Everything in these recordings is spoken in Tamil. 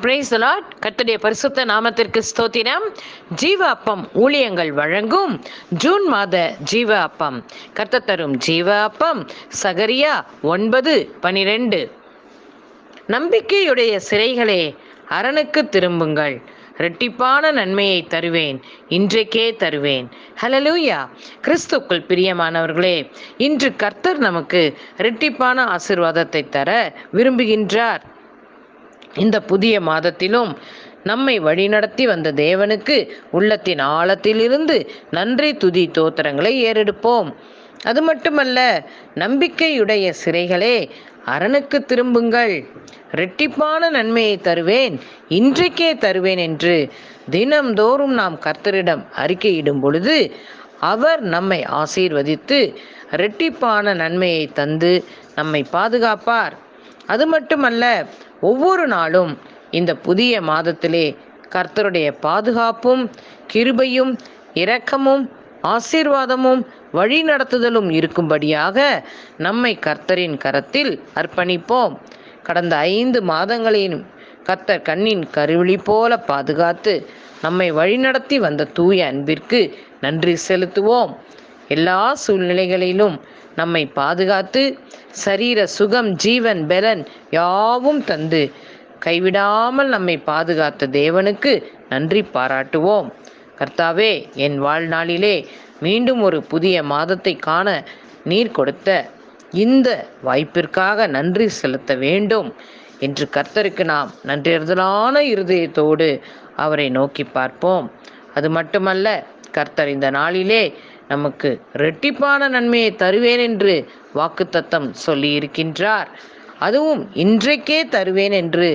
பிரைஸ் லாட் கத்துடைய பரிசுத்த நாமத்திற்கு ஸ்தோத்திரம். ஜீவ அப்பம் ஊழியங்கள் வழங்கும் ஜூன் மாத ஜீவ அப்பம் கர்த்தர் தரும் ஜீவ அப்பம் சகரியா ஒன்பது பனிரெண்டு. நம்பிக்கையுடைய சிறைகளே அரணுக்கு திரும்புங்கள். இரட்டிப்பான நன்மையை தருவேன். இன்றைக்கே தருவேன். ஹலலூயா கிறிஸ்துக்குள் பிரியமானவர்களே இன்று கர்த்தர் நமக்கு இரட்டிப்பான ஆசிர்வாதத்தை தர விரும்புகின்றார். இந்த புதிய மாதத்திலும் நம்மை வழிநடத்தி வந்த தேவனுக்கு உள்ளத்தின் ஆழத்திலிருந்து நன்றி துதி தோத்திரங்களை ஏறெடுப்போம். அது மட்டுமல்ல நம்பிக்கையுடைய சிறைகளே அரணுக்கு திரும்புங்கள். ரெட்டிப்பான நன்மையை தருவேன் இன்றைக்கே தருவேன் என்று தினம்தோறும் நாம் கர்த்தரிடம் அறிக்கையிடும் பொழுது அவர் நம்மை ஆசீர்வதித்து ரெட்டிப்பான நன்மையை தந்து நம்மை பாதுகாப்பார். அது மட்டுமல்ல ஒவ்வொரு நாளும் இந்த புதிய மாதத்திலே கர்த்தருடைய பாதுகாப்பும் கிருபையும் இரக்கமும் ஆசீர்வாதமும் வழிநடத்துதலும் இருக்கும்படியாக நம்மை கர்த்தரின் கரத்தில் அர்ப்பணிப்போம். கடந்த ஐந்து மாதங்களிலும் கர்த்தர் கண்ணின் கருவிழி போல பாதுகாத்து நம்மை வழிநடத்தி வந்த தூய அன்பிற்கு நன்றி செலுத்துவோம். எல்லா சூழ்நிலைகளிலும் நம்மை பாதுகாத்து சரீர சுகம் ஜீவன் பலன் யாவும் தந்து கைவிடாமல் நம்மை பாதுகாத்த தேவனுக்கு நன்றி பாராட்டுவோம். கர்த்தாவே என் வாழ்நாளிலே மீண்டும் ஒரு புதிய மாதத்தை காண நீர் கொடுத்த இந்த வாய்ப்பிற்காக நன்றி செலுத்த வேண்டும் என்று கர்த்தருக்கு நாம் நன்றியறுதலான இருதயத்தோடு அவரை நோக்கி பார்ப்போம். அது மட்டுமல்ல கர்த்தர் இந்த நாளிலே நமக்கு இரட்டிப்பான நன்மையை தருவேன் என்று வாக்குத்தத்தம் சொல்லி இருக்கின்றார் அதுவும் இன்றைக்கே தருவேன் என்று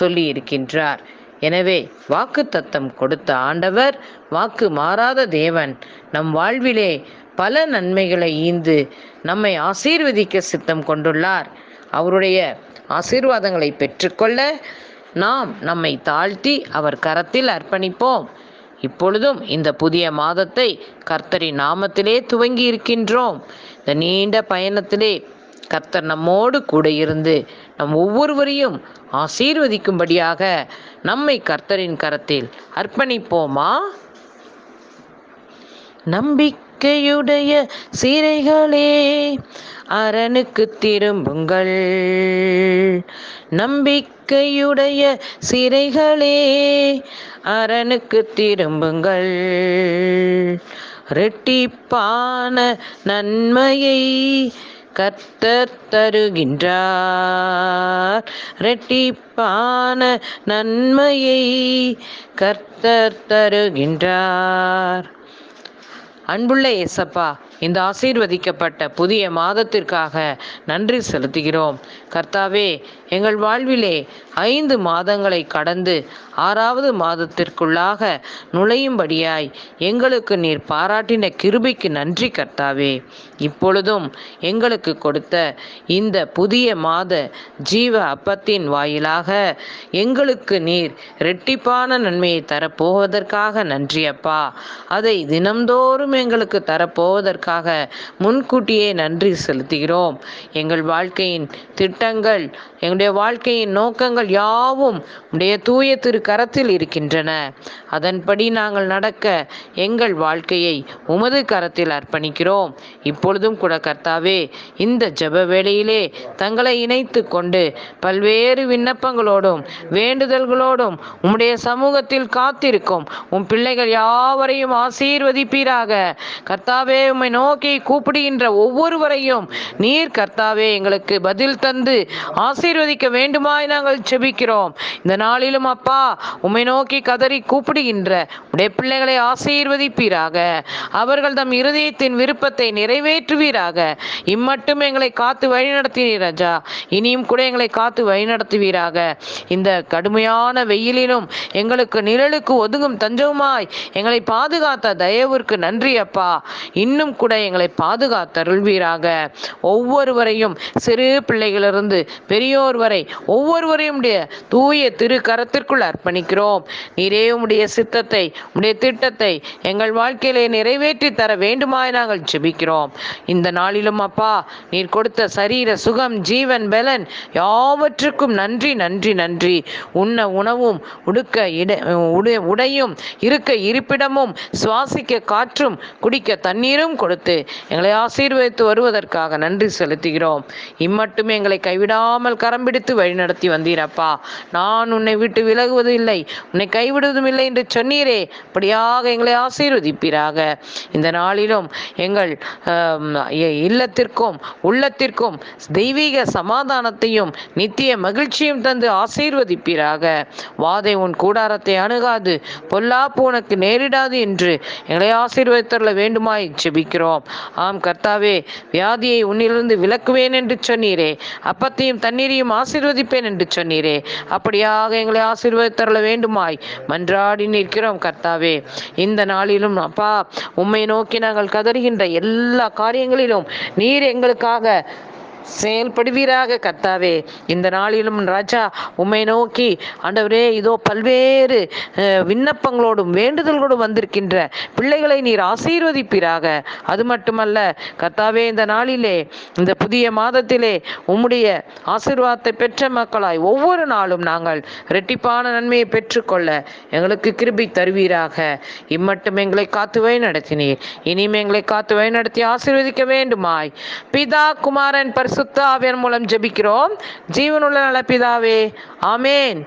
சொல்லியிருக்கின்றார். எனவே வாக்கு தத்தம் கொடுத்த ஆண்டவர் வாக்கு மாறாத தேவன் நம் வாழ்விலே பல நன்மைகளை ஈந்து நம்மை ஆசீர்வதிக்க சித்தம் கொண்டுள்ளார். அவருடைய ஆசீர்வாதங்களை பெற்றுக்கொள்ள நாம் நம்மை தாழ்த்தி அவர் கரத்தில் அர்ப்பணிப்போம். இப்பொழுதும் இந்த புதிய மாதத்தை கர்த்தரின் நாமத்திலே துவங்கி இருக்கின்றோம் இந்த நீண்ட பயணத்திலே கர்த்தர் நம்மோடு கூட இருந்து நம் ஒவ்வொருவரையும் ஆசீர்வதிக்கும்படியாக நம்மை கர்த்தரின் கரத்தில் அர்ப்பணிப்போமா? நம்பிக்கையுடைய சீரைகளே அரணுக்கு திரும்புங்கள். நம்பிக்கையுடைய சிறைகளே அரணுக்கு திரும்புங்கள். ரெட்டிப்பான நன்மையை கர்த்தர் தருகின்றார். ரெட்டிப்பான நன்மையை கர்த்தர் தருகின்றார். அன்புள்ள ஏசப்பா இந்த ஆசீர்வதிக்கப்பட்ட புதிய மாதத்திற்காக நன்றி செலுத்துகிறோம். கர்த்தாவே எங்கள் வாழ்விலே ஐந்து மாதங்களை கடந்து ஆறாவது மாதத்திற்குள்ளாக நுழையும்படியாய் எங்களுக்கு நீர் பாராட்டின கிருபைக்கு நன்றி கர்த்தாவே. இப்பொழுதும் எங்களுக்கு கொடுத்த இந்த புதிய மாத ஜீவ அப்பத்தின் வாயிலாக எங்களுக்கு நீர் இரட்டிப்பான நன்மையை தரப்போவதற்காக நன்றி அப்பா. அதை தினம்தோறும் எங்களுக்கு தரப்போவதற்காக முன்கூட்டியே நன்றி செலுத்துகிறோம். எங்கள் வாழ்க்கையின் திட்டங்கள் எங்களுடைய வாழ்க்கையின் நோக்கங்கள் யாவும் உடைய தூய திரு கரத்தில் இருக்கின்றன. அதன்படி நாங்கள் நடக்க எங்கள் வாழ்க்கையை உமது கரத்தில் அர்ப்பணிக்கிறோம். இப்பொழுதும் கூட கர்த்தாவே இந்த ஜப வேளையிலே தங்களை இணைத்து கொண்டு பல்வேறு விண்ணப்பங்களோடும் வேண்டுதல்களோடும் உம்முடைய சமூகத்தில் காத்திருக்கும். உம் பிள்ளைகள் யாவரையும் ஆசீர்வதிப்பீராக. கர்த்தாவே உம்மை நோக்கி கூப்பிடுகின்ற ஒவ்வொருவரையும் நீர் கர்த்தாவே எங்களுக்கு பதில் தந்து ஆசீர்வதிக்க வேண்டுமாய் நாங்கள் செபிக்கிறோம். இந்த நாளிலும் அப்பா உம்மை நோக்கி கதறி கூப்பிடுகின்ற உடைய பிள்ளைகளை ஆசீர்வதிப்பீராக. அவர்கள் தம் இருதயத்தின் விருப்பத்தை நிறைவேற்றுவீராக. இம்மட்டும் எங்களை காத்து வழிநடத்தினீர் ராஜா. இனியும் கூட எங்களை காத்து வழிநடத்துவீராக. இந்த கடுமையான வெயிலிலும் எங்களுக்கு நிழலுக்கு ஒதுங்கும் தஞ்சவுமாய் எங்களை பாதுகாத்த தயவிற்கு நன்றி அப்பா. இன்னும் கூட கூட எங்களை பாதுகாத்தருள்வீராக. ஒவ்வொருவரையும் சிறு பிள்ளைகளிலிருந்து பெரியோர் வரை ஒவ்வொருவரையும் உடைய தூய திரு கரத்திற்குள் அர்ப்பணிக்கிறோம். நீரே உடைய சித்தத்தை உடைய திட்டத்தை எங்கள் வாழ்க்கையிலே நிறைவேற்றி தர வேண்டுமாய் நாங்கள் ஜெபிக்கிறோம். இந்த நாளிலும் அப்பா நீர் கொடுத்த சரீர சுகம் ஜீவன் பலன் யாவற்றுக்கும் நன்றி நன்றி நன்றி. உண்ண உணவும் உடுக்க இட உடையும் இருக்க இருப்பிடமும் சுவாசிக்க காற்றும் குடிக்க தண்ணீரும் கொடுத்த எங்களை ஆசீர்வதித்து வருவதற்காக நன்றி செலுத்துகிறோம். இம்மட்டும் எங்களை கைவிடாமல் கரம் பிடித்து வழிநடத்தி வந்தீரப்பா. நான் உன்னை விட்டு விலகுவது இல்லை. உன்னை கைவிடுவதும் இல்லை என்று சொன்னீரே. அப்படியாக எங்களை ஆசீர்வதிப்பீராக. இந்த நாளிலும் எங்கள் இல்லத்திற்கும் உள்ளத்திற்கும் தெய்வீக சமாதானத்தையும் நித்திய மகிழ்ச்சியும் தந்து ஆசீர்வதிப்பீராக. வாதை உன் கூடாரத்தை அணுகாது. பொல்லாப்பு உனக்கு நேரிடாது என்று எங்களை ஆசீர்வதித்தருள வேண்டுமாய் ஜெபிக்கிறோம். ஆம் கர்த்தாவே வியாதியை உன்னிலிருந்து விலக்குவேன் என்று சொன்னீரே. அப்பத்தையும் தண்ணீரையும் ஆசீர்வதிப்பேன் என்று சொன்னீரே. அப்படியாக எங்களை ஆசீர்வதித்தரல வேண்டுமாய். மன்றாடி நிற்கிறோம் கர்த்தாவே. இந்த நாளிலும் அப்பா உம்மை நோக்கி நாங்கள் கதறுகின்ற எல்லா காரியங்களிலும் நீர் எங்களுக்காக செயல்படுவீராக கர்த்தாவே. இந்த நாளிலும் ராஜா உம்மை நோக்கி ஆண்டவரே இதோ பல்வேறு விண்ணப்பங்களோடும் வேண்டுதல்களோடும் வந்திருக்கின்ற பிள்ளைகளை நீர் ஆசீர்வதிப்பீராக. அது மட்டுமல்ல கர்த்தாவே இந்த நாளிலே இந்த புதிய மாதத்திலே உம்முடைய ஆசீர்வாதத்தை பெற்ற மக்களாய் ஒவ்வொரு நாளும் நாங்கள் இரட்டிப்பான நன்மையை பெற்றுக்கொள்ள எங்களுக்கு கிருபி தருவீராக. இம்மட்டும் எங்களை காத்து வழி நடத்தினீர் இனியும் எங்களை காத்து வழி நடத்தி ஆசீர்வதிக்க வேண்டுமாய். பிதா குமாரன் பரிசுத்த ஆவியன் மூலம் ஜெபிக்கிறோம். ஜீவனுள்ள நல பிதாவே ஆமேன்.